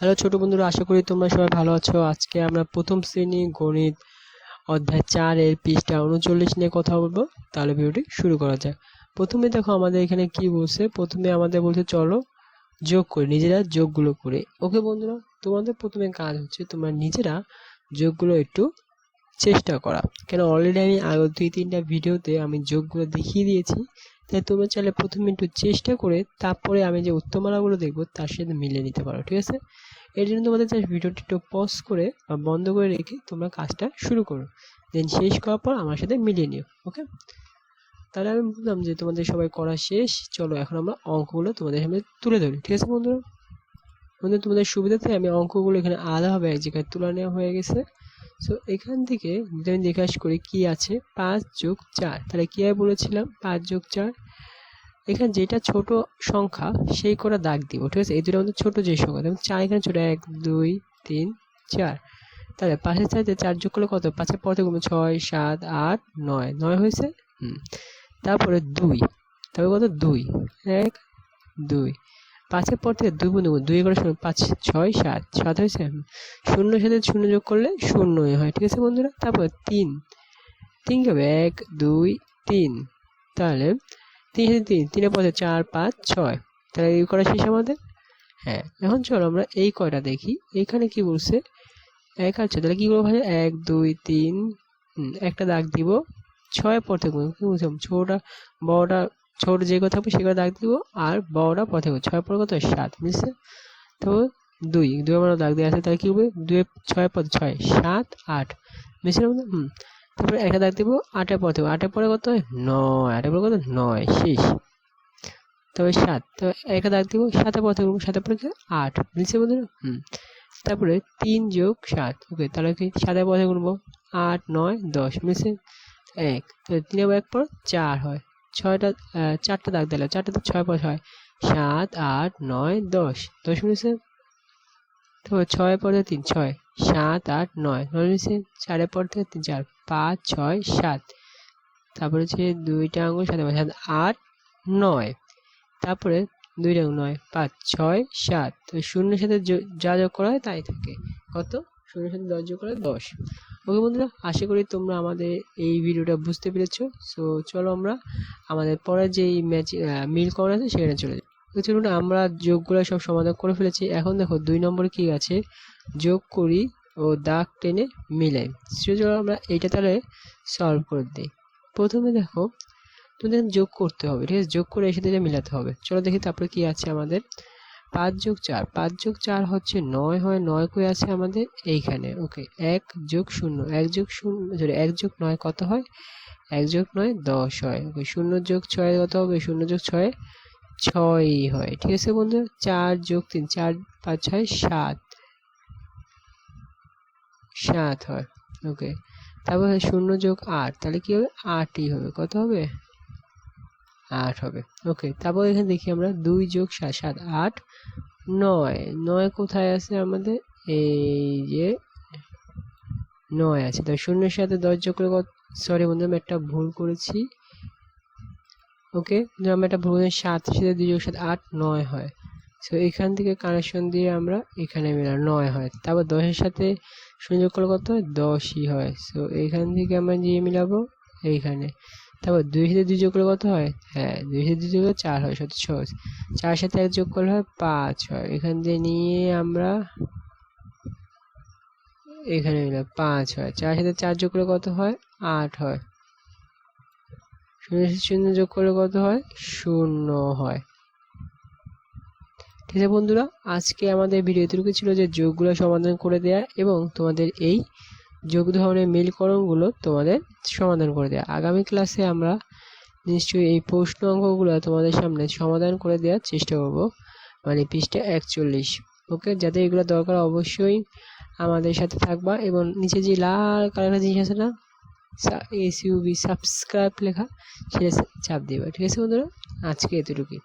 Hello ছোট বন্ধুরা, আশা করি তোমরা সবাই ভালো আছো। আজকে আমরা প্রথম শ্রেণি গণিত অধ্যায় চারের পৃষ্ঠা উনচল্লিশ নিয়ে কথা বলব। তাহলে ভিডিওটি শুরু করা যায় প্রথমে দেখো, আমাদের এখানে কি বলছে? প্রথমে আমাদের বলছে, চলো যোগ করে, নিজেরা যোগগুলো করে। ওকে বন্ধুরা, তোমাদের প্রথমে কাজ হচ্ছে, তোমরা নিজেরা যোগগুলো একটু চেষ্টা করা। কেন অলরেডি আমি আগে দুই, তিনটা ভিডিওতে আমি যোগগুলো দেখিয়ে দিয়েছি। তাই তোমরা চাইলে প্রথমে একটু চেষ্টা করে তারপরে আমি যে উত্তমালাগুলো দেখব তার সাথে মিলিয়ে নিতে পারো, ঠিক আছে? এর জন্য তোমাদের চাই ভিডিওটি একটু পজ করে বা বন্ধ করে রেখে তোমরা কাজটা শুরু করো। দেন শেষ করার পর আমার সাথে মিলিয়ে নিও ওকে তাহলে আমি বললাম যে তোমাদের সবাই করা শেষ, চলো এখন আমরা অঙ্কগুলো তোমাদের সামনে তুলে ধরি, ঠিক আছে বন্ধুরা? বন্ধু তোমাদের সুবিধাতে আমি অঙ্কগুলো এখানে আলাদাভাবে এক জায়গায় তুলে নেওয়া হয়ে গেছে। সো এখান থেকে যদি আমি জিজ্ঞাস করি, কি আছে? পাঁচ যোগ চার। তাহলে কি বলেছিলাম? পাঁচ যোগ চার। এখানে যেটা ছোট সংখ্যা, সেই করে দাগ দিব, ঠিক আছে? এই দুটো আমাদের ছোট যে সংখ্যা, যেমন চার এখানে ছোট, এক, দুই, তিন, চার। তাহলে পাশের চাইতে চার যোগ করলে কত? পাঁচের পর থেকে ছয়, সাত, আট, নয়। নয় হয়েছে? হুম। তারপরে দুই। তারপরে কত? দুই। এক, দুই। পাঁচের পর থেকে দুই বন্ধু দুই করে শূন্য পাঁচ, ছয়, সাত সাত। হয়েছে শূন্য সাথে শূন্য যোগ করলে শূন্যই হয়, ঠিক আছে বন্ধুরা? তারপর তিন। তিন হবে এক, দুই, তিন। তাহলে তিন সাথে তিন, তিনের পথে চার, পাঁচ, ছয়। তাহলে এই করা শেষ আমাদের? হ্যাঁ এখন চলো আমরা এই কয়টা দেখি। এখানে কি বলছে? এক আছে তাহলে কি করব ভাই? এক, দুই, তিন একটা দাগ দিব। ছয় পর থেকে ছোটটা, বড়টা ছোট যে কথা থাকবে সেগুলো দাগ দিব, আর বড়টা পথে ছয় পর কত সাত, বুঝছে? তো দুই দুই আমার দাগ দিয়ে আছে, তাহলে কি হবে? দুই ছয় পদ ছয়, সাত, আট বুঝছিলাম হুম। তারপরে একটা দাগ দিব, আটের পর থেকে আটের পরে কত নয়। আটের পরে কত? নয়, শেষ। তবে সাত, তো একটা দাগ দিব, সাতের পর থেকে সাতের পরে আট, বুঝছে বন্ধুরা? হুম। তারপরে তিন যোগ সাত, ওকে, তাহলে কি সাতের পথে গুনবো আট, নয়, দশ মিশে এক, তো তিনের এক পর চার হয়। ছয়টা চারটা দাগ দিলে। চারটা তো ছয় পর ছয় সাত, আট, নয়, দশ। দশ মিনিটে? তো ছয় পরে তিন, ছয়। সাত, আট, নয়। নয় মিনিটে? চারের পর থেকে তিন, চার। পাঁচ, ছয়, সাত। তারপরে হচ্ছে দুইটা আঙুল সাথে সাত, আট, নয়। তারপরে দুইটা আঙুল নয়, পাঁচ, ছয়, সাত। তো শূন্যের সাথে যা যোগ করা হয় তাই থাকে। কত? শূন্যের সাথে দশ যোগ করা হয় দশ। ওকে বন্ধুরা, আশা করি তোমরা আমাদের এই ভিডিওটা বুঝতে পেরেছ। সো চলো আমরা আমাদের পরে যে ম্যাচ মিল করা আছে সেখানে চলে যাই। তো চলুন, আমরা যোগগুলো সব সমাধান করে ফেলেছি। এখন দেখো, দুই নম্বরে কি আছে? যোগ করি ও দাগ টেনে মিলাই চলো আমরা এইটা তাহলে সলভ করে দিই। প্রথমে দেখো, তোমাদের যোগ করতে হবে, ঠিক আছে? যোগ করে এসে সাথে মিলাতে হবে। চলো দেখি তারপরে কি আছে আমাদের। পাঁচ যোগ চার, পাঁচ যোগ চার হচ্ছে নয় হয় নয় কই আছে আমাদের? এইখানে। ওকে, এক যোগ শূন্য। এক যোগ শূন্য সরি এক যোগ নয় কত হয়? এক যোগ নয় দশ হয়। ওকে, শূন্য যোগ ছয় কত হবে? শূন্য যোগ ছয় ছয়ই হয়। ঠিক আছে বন্ধু চার যোগ তিন, চার পাঁচ ছয় সাত। সাত হয়। ওকে, তারপর শূন্য যোগ আট, তাহলে কি হবে? আটই হবে। কত হবে? আট হবে। ওকে তারপর এখানে দেখি আমরা দুই যোগ সাত সাত, আট, নয়। নয় কোথায় আছে আমাদের? এই যে নয় আছে। তো শূন্যের সাথে দশ যোগ করে সরি বন্ধু, আমি একটা ভুল করেছি। ওকে আমরা একটা ভুল সাতের সাথে দুই যোগ সাত, আট, নয় হয়। সো এখান থেকে কানেকশন দিয়ে আমরা এখানে মেলা নয় হয়। তারপর দশের সাথে সংযোগ করলে কত? দশই হয়। সো এখান থেকে আমরা দিয়ে মিলাবো? এইখানে। তারপর দুই সাথে দুই যোগ করলে কত হয়? হ্যাঁ দুই সাথে দুই যোগ করলে চার হয়, সত্যি ছয় চার সাথে এক যোগ করলে হয় পাঁচ হয়। এখান দিয়ে নিয়ে আমরা এখানে নিলাম পাঁচ হয়। চার সাথে চার যোগ করলে কত হয়? আট হয়। শূন্য সাথে শূন্য যোগ করলে কত হয়? শূন্য হয়। ঠিক আছে বন্ধুরা, আজকে আমাদের ভিডিও এতটুকু ছিল যে যোগগুলো সমাধান করে দেয়া এবং তোমাদের এই যোগ ধরনের মিলকরণগুলো তোমাদের সমাধান করে দেওয়া আগামী ক্লাসে আমরা নিশ্চয়ই এই প্রশ্ন অঙ্কগুলো তোমাদের সামনে সমাধান করে দেওয়ার চেষ্টা করব মানে পৃষ্ঠা একচল্লিশ। ওকে যাতে এগুলো দরকার অবশ্যই আমাদের সাথে থাকবা এবং নিচে যে লাল কালারের জিনিস আছে না এস ইউবি সাবস্ক্রাইব লেখা, সেটা চাপ দিবা। ঠিক আছে বন্ধুরা? আজকে এতটুকুই।